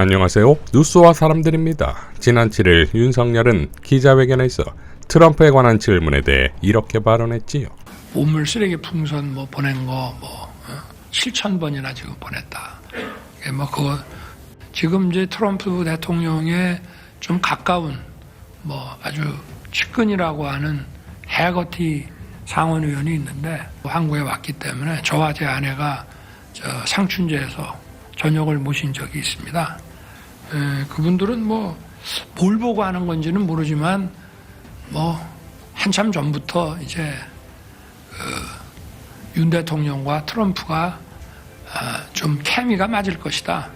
안녕하세요. 뉴스와 사람들입니다. 지난 7일 윤석열은 기자회견에서 트럼프에 관한 질문에 대해 이렇게 발언했지요. 우물 쓰레기 풍선 뭐 보낸 거뭐 7천 번이나 지금 보냈다. 예, 뭐 그거 지금 이제 트럼프 대통령에 좀 가까운 뭐 아주 측근이라고 하는 해거티 상원의원이 있는데 한국에 왔기 때문에 저와 제 아내가 저 상춘제에서 저녁을 모신 적이 있습니다. 에, 그분들은 뭐뭘 보고 하는 건지는 모르지만 뭐 한참 전부터 이제 윤 대통령과 트럼프가 아, 좀 케미가 맞을 것이다.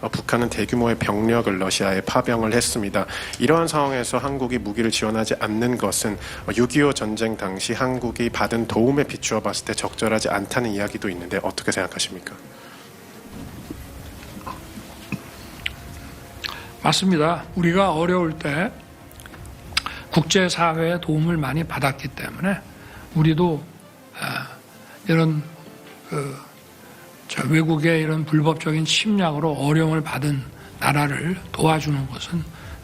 어, 북한은 대규모의 병력을 러시아에 파병을 했습니다. 이러한 상황에서 한국이 무기를 지원하지 않는 것은 6.25 전쟁 당시 한국이 받은 도움에 비추어 봤을 때 적절하지 않다는 이야기도 있는데 어떻게 생각하십니까? 맞습니다. 우리가 어려울 때 국제사회의 도움을 많이 받았기 때문에 우리도 아, 이런 그, 저 외국의 이런 불법적인 침략으로 어려움을 받은 나라를 도와주는 것은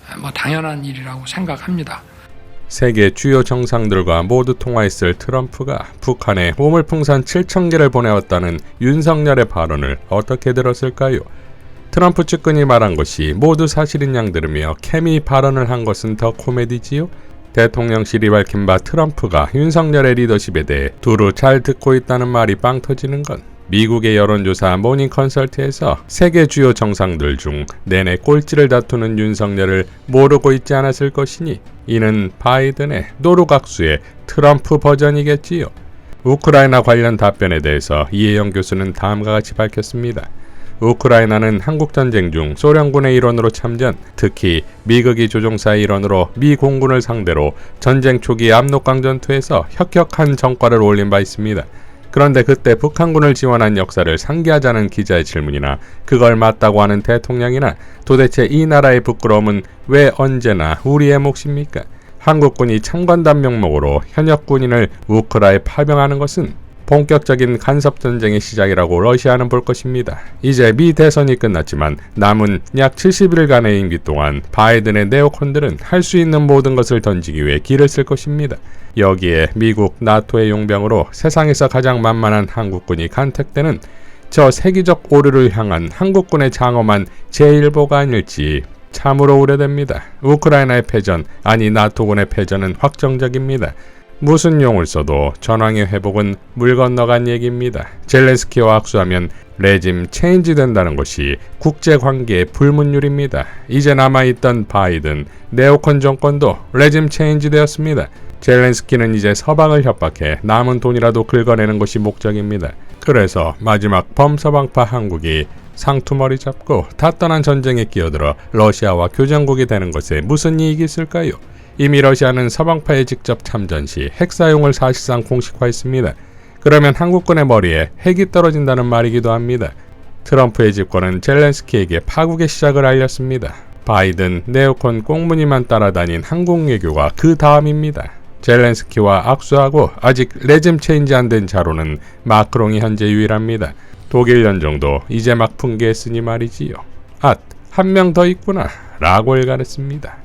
아, 뭐 당연한 일이라고 생각합니다. 세계 주요 정상들과 모두 통화했을 트럼프가 북한에 호물풍선 7천 개를 보내왔다는 윤석열의 발언을 어떻게 들었을까요? 트럼프 측근이 말한 것이 모두 사실인 양 들으며 케미 발언을 한 것은 더 코미디지요? 대통령실이 밝힌 바 트럼프가 윤석열의 리더십에 대해 두루 잘 듣고 있다는 말이 빵 터지는 건 미국의 여론조사 모닝 컨설트에서 세계 주요 정상들 중 내내 꼴찌를 다투는 윤석열을 모르고 있지 않았을 것이니 이는 바이든의 노루각수의 트럼프 버전이겠지요. 우크라이나 관련 답변에 대해서 이혜영 교수는 다음과 같이 밝혔습니다. 우크라이나는 한국전쟁 중 소련군의 일원으로 참전, 특히 미국이 조종사의 일원으로 미 공군을 상대로 전쟁 초기 압록강 전투에서 혁혁한 성과를 올린 바 있습니다. 그런데 그때 북한군을 지원한 역사를 상기하자는 기자의 질문이나 그걸 맞다고 하는 대통령이나 도대체 이 나라의 부끄러움은 왜 언제나 우리의 몫입니까? 한국군이 참관단 명목으로 현역 군인을 우크라에 파병하는 것은 본격적인 간섭 전쟁의 시작이라고 러시아는 볼 것입니다. 이제 미 대선이 끝났지만 남은 약 70일간의 임기 동안 바이든의 네오콘들은 할 수 있는 모든 것을 던지기 위해 길을 쓸 것입니다. 여기에 미국 나토의 용병으로 세상에서 가장 만만한 한국군이 간택되는 저 세계적 오류를 향한 한국군의 장엄한 제1보가 아닐지 참으로 우려됩니다. 우크라이나의 패전, 아니 나토군의 패전은 확정적입니다. 무슨 용을 써도 전황의 회복은 물 건너간 얘기입니다. 젤렌스키와 악수하면 레짐 체인지 된다는 것이 국제 관계의 불문율입니다. 이제 남아있던 바이든, 네오콘 정권도 레짐 체인지 되었습니다. 젤렌스키는 이제 서방을 협박해 남은 돈이라도 긁어내는 것이 목적입니다. 그래서 마지막 범서방파 한국이 상투머리 잡고 타단한 전쟁에 끼어들어 러시아와 교전국이 되는 것에 무슨 이익이 있을까요? 이미 러시아는 서방파에 직접 참전 시 핵 사용을 사실상 공식화했습니다. 그러면 한국군의 머리에 핵이 떨어진다는 말이기도 합니다. 트럼프의 집권은 젤렌스키에게 파국의 시작을 알렸습니다. 바이든, 네오콘 꽁무니만 따라다닌 한국 외교가 그 다음입니다. 젤렌스키와 악수하고 아직 레짐 체인지 안 된 자로는 마크롱이 현재 유일합니다. 독일 연정도 이제 막 풍기했으니 말이지요. 앗, 한 명 더 있구나. 라고 일갈했습니다.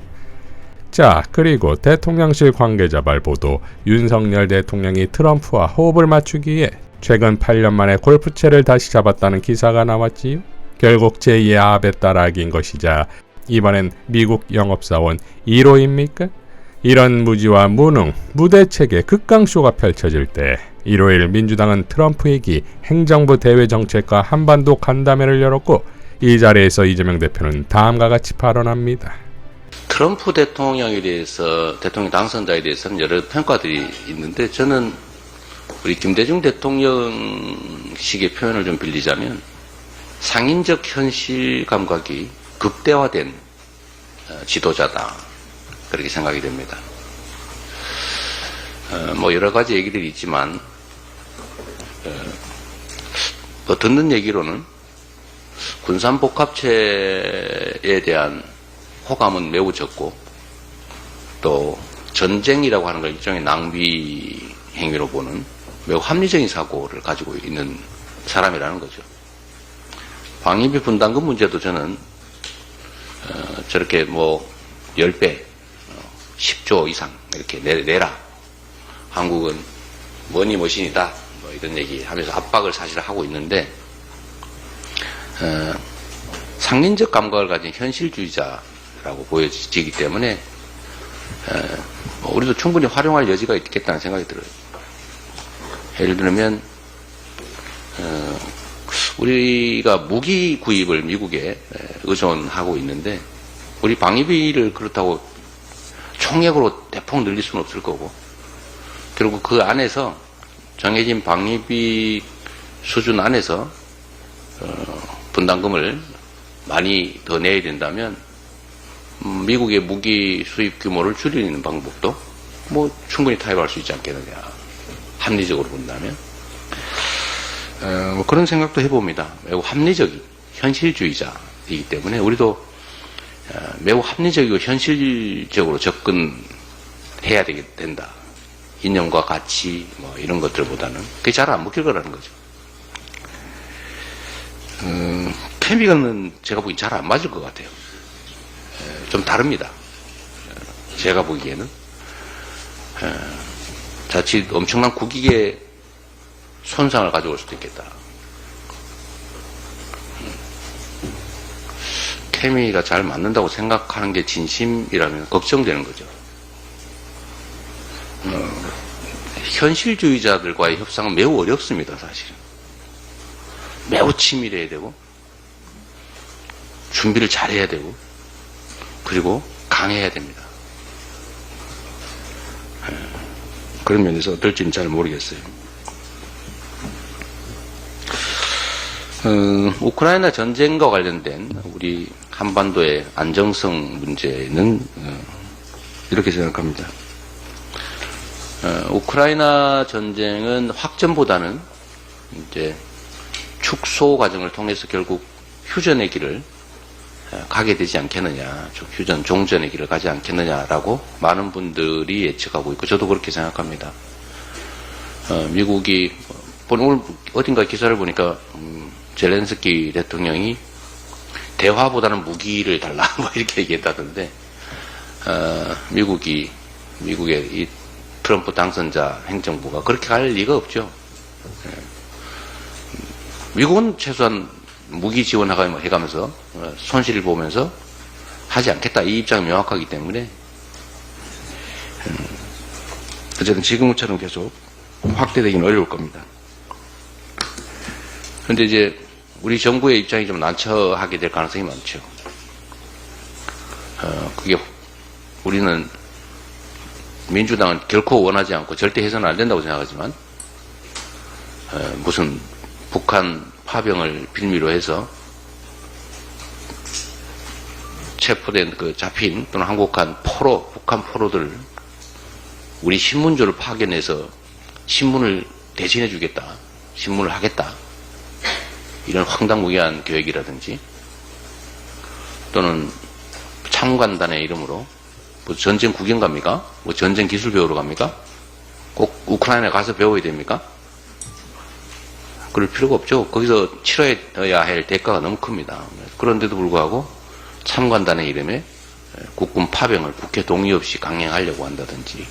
자, 그리고 대통령실 관계자 발보도 윤석열 대통령이 트럼프와 호흡을 맞추기 위해 최근 8년 만에 골프채를 다시 잡았다는 기사가 나왔지요. 결국 제2의 아베 따라하기인 것이자 이번엔 미국 영업사원 1호입니까? 이런 무지와 무능, 무대책의 극강쇼가 펼쳐질 때 일요일 민주당은 트럼프 얘기 행정부 대외 정책과 한반도 간담회를 열었고 이 자리에서 이재명 대표는 다음과 같이 발언합니다. 트럼프 대통령에 대해서 대통령 당선자에 대해서는 여러 평가들이 있는데 저는 우리 김대중 대통령식의 표현을 좀 빌리자면 상인적 현실 감각이 극대화된 어, 지도자다 그렇게 생각이 됩니다. 어, 뭐 여러 가지 얘기들이 있지만 어, 뭐 듣는 얘기로는 군산복합체에 대한 호감은 매우 적고 또 전쟁이라고 하는 걸 일종의 낭비 행위로 보는 매우 합리적인 사고를 가지고 있는 사람이라는 거죠. 방위비 분담금 문제도 저는 어, 저렇게 뭐 10배, 어, 10조 이상 이렇게 내, 내라. 한국은 머니 머신이다. 뭐 이런 얘기 하면서 압박을 사실 하고 있는데 어, 상민적 감각을 가진 현실주의자 라고 보여지기 때문에 어, 뭐 우리도 충분히 활용할 여지가 있겠다는 생각이 들어요. 예를 들면 어, 우리가 무기 구입을 미국에 에, 의존하고 있는데 우리 방위비를 그렇다고 총액으로 대폭 늘릴 수는 없을 거고 결국 그 안에서 정해진 방위비 수준 안에서 어, 분담금을 많이 더 내야 된다면 음, 미국의 무기 수입 규모를 줄이는 방법도 뭐 충분히 타협할 수 있지 않겠느냐 합리적으로 본다면 어, 뭐 그런 생각도 해봅니다. 매우 합리적인 현실주의자이기 때문에 우리도 어, 매우 합리적이고 현실적으로 접근해야 되게 된다. 이념과 가치 뭐 이런 것들보다는 그게 잘 안 먹힐 거라는 거죠. 음, 케미건은 제가 보기 잘 안 맞을 것 같아요. 에, 좀 다릅니다. 에, 제가 보기에는 에, 자칫 엄청난 국익에 손상을 가져올 수도 있겠다. 음. 케미가 잘 맞는다고 생각하는 게 진심이라면 걱정되는 거죠. 어, 현실주의자들과의 협상은 매우 어렵습니다, 사실은. 매우 치밀해야 되고, 준비를 잘해야 되고, 그리고 강해야 됩니다. 에, 그런 면에서 어떨지는 잘 모르겠어요. 어, 우크라이나 전쟁과 관련된 우리 한반도의 안정성 문제는 어, 이렇게 생각합니다. 어, 우크라이나 전쟁은 확전보다는 이제 축소 과정을 통해서 결국 휴전의 길을 어, 가게 되지 않겠느냐, 좀 휴전, 종전의 길을 가지 않겠느냐라고 많은 분들이 예측하고 있고 저도 그렇게 생각합니다. 어, 미국이 오늘 어딘가 기사를 보니까 음, 젤렌스키 대통령이 대화보다는 무기를 달라 뭐 이렇게 얘기했다던데 어, 미국이 미국의 이 트럼프 당선자 행정부가 그렇게 할 리가 없죠. 예. 미국은 최소한 무기 지원해가면서 어, 손실을 보면서 하지 않겠다 이 입장이 명확하기 때문에 음, 어쨌든 지금처럼 계속 확대되기는 어려울 겁니다. 그런데 이제 우리 정부의 입장이 좀 난처하게 될 가능성이 많죠. 어, 그게 우리는 민주당은 결코 원하지 않고 절대 해서는 안 된다고 생각하지만 어, 무슨 북한 파병을 빌미로 해서 체포된 그 잡힌 또는 항복한 포로 북한 포로들 우리 신문조를 파견해서 신문을 대신해 주겠다 신문을 하겠다 이런 황당무계한 계획이라든지 또는 참관단의 이름으로 뭐 전쟁 구경 갑니까? 뭐 전쟁 기술 배우러 갑니까? 꼭 우크라이나에 가서 배워야 됩니까? 그럴 필요가 없죠. 거기서 치러야 할 대가가 너무 큽니다. 그런데도 불구하고 참관단의 이름에 국군 파병을 국회 동의 없이 강행하려고 한다든지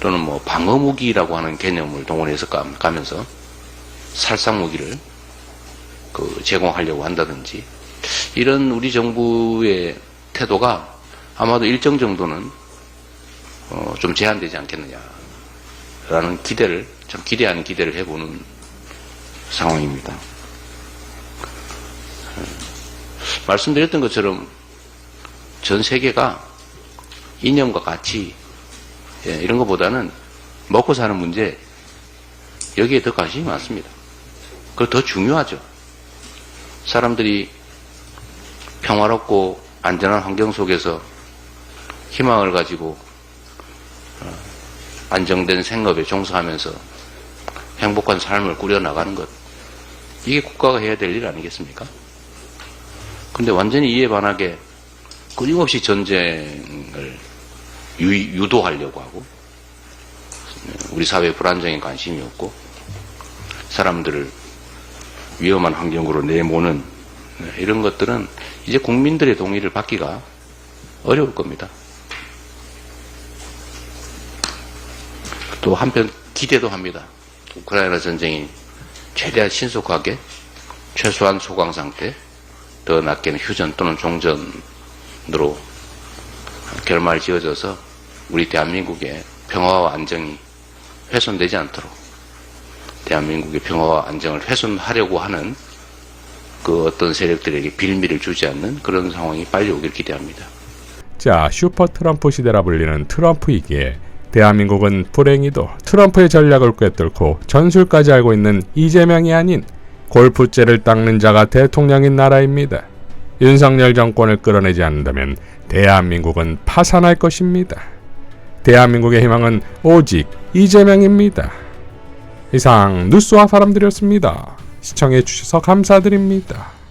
또는 뭐 방어무기라고 하는 개념을 동원해서 가- 가면서 살상무기를 그 제공하려고 한다든지 이런 우리 정부의 태도가 아마도 일정 정도는 어, 좀 제한되지 않겠느냐라는 기대를 좀 기대하는 기대를 해보는 상황입니다. 어, 말씀드렸던 것처럼 전 세계가 이념과 가치 예, 이런 것보다는 먹고 사는 문제 여기에 더 관심이 많습니다. 그거 더 중요하죠. 사람들이 평화롭고 안전한 환경 속에서 희망을 가지고 어, 안정된 생업에 종사하면서 행복한 삶을 꾸려나가는 것. 이게 국가가 해야 될 일 아니겠습니까? 근데 완전히 이에 반하게 끊임없이 전쟁을 유, 유도하려고 하고 우리 사회 불안정에 관심이 없고 사람들을 위험한 환경으로 내모는 네, 이런 것들은 이제 국민들의 동의를 받기가 어려울 겁니다. 또 한편 기대도 합니다. 우크라이나 전쟁이 최대한 신속하게 최소한 소강 상태, 더 낮게는 휴전 또는 종전으로 결말 지어져서 우리 대한민국의 평화와 안정이 훼손되지 않도록 대한민국의 평화와 안정을 훼손하려고 하는 그 어떤 세력들에게 빌미를 주지 않는 그런 상황이 빨리 오길 기대합니다. 자, 슈퍼 트럼프 시대라 불리는 트럼프이기에 대한민국은 불행히도 트럼프의 전략을 꿰뚫고 전술까지 알고 있는 이재명이 아닌 골프째를 닦는 자가 대통령인 나라입니다. 윤석열 정권을 끌어내지 않는다면 대한민국은 파산할 것입니다. 대한민국의 희망은 오직 이재명입니다. 이상 뉴스와 사람들이었습니다. 시청해 주셔서 감사드립니다.